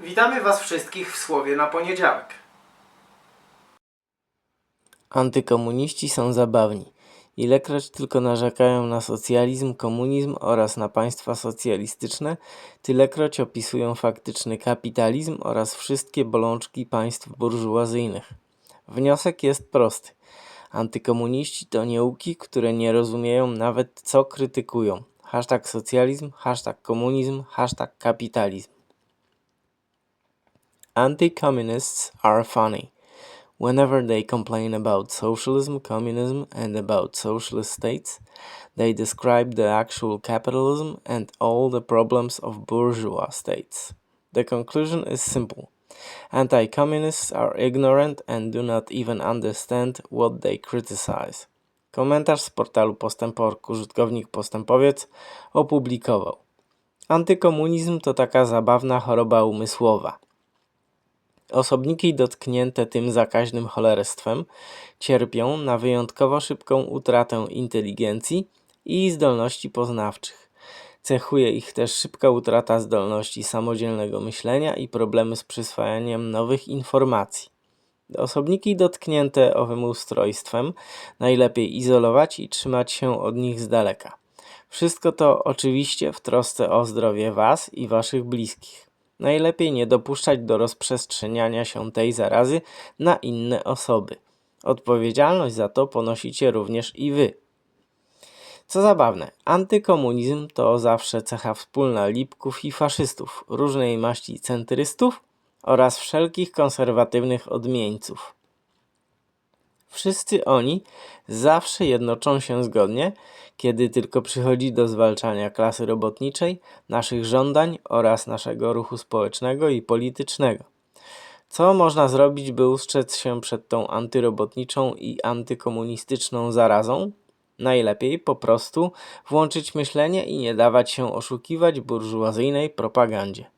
Witamy Was wszystkich w Słowie na poniedziałek. Antykomuniści są zabawni. Ilekroć tylko narzekają na socjalizm, komunizm oraz na państwa socjalistyczne, tylekroć opisują faktyczny kapitalizm oraz wszystkie bolączki państw burżuazyjnych. Wniosek jest prosty. Antykomuniści to nieuki, które nie rozumieją nawet co krytykują. Hashtag socjalizm, hashtag komunizm, hashtag kapitalizm. Anti-communists are funny. Whenever they complain about socialism, communism, and about socialist states, they describe the actual capitalism and all the problems of bourgeois states. The conclusion is simple. Anti communists are ignorant and do not even understand what they criticize. Komentarz z portalu Postęporku użytkownik Postępowiec opublikował. Antykomunizm to taka zabawna choroba umysłowa. Osobniki dotknięte tym zakaźnym cholerstwem cierpią na wyjątkowo szybką utratę inteligencji i zdolności poznawczych. Cechuje ich też szybka utrata zdolności samodzielnego myślenia i problemy z przyswajaniem nowych informacji. Osobniki dotknięte owym ustrojstwem najlepiej izolować i trzymać się od nich z daleka. Wszystko to oczywiście w trosce o zdrowie Was i Waszych bliskich. Najlepiej nie dopuszczać do rozprzestrzeniania się tej zarazy na inne osoby. Odpowiedzialność za to ponosicie również i Wy. Co zabawne, antykomunizm to zawsze cecha wspólna lipków i faszystów, różnej maści centrystów oraz wszelkich konserwatywnych odmieńców. Wszyscy oni zawsze jednoczą się zgodnie, kiedy tylko przychodzi do zwalczania klasy robotniczej, naszych żądań oraz naszego ruchu społecznego i politycznego. Co można zrobić, by ustrzec się przed tą antyrobotniczą i antykomunistyczną zarazą? Najlepiej po prostu włączyć myślenie i nie dawać się oszukiwać burżuazyjnej propagandzie.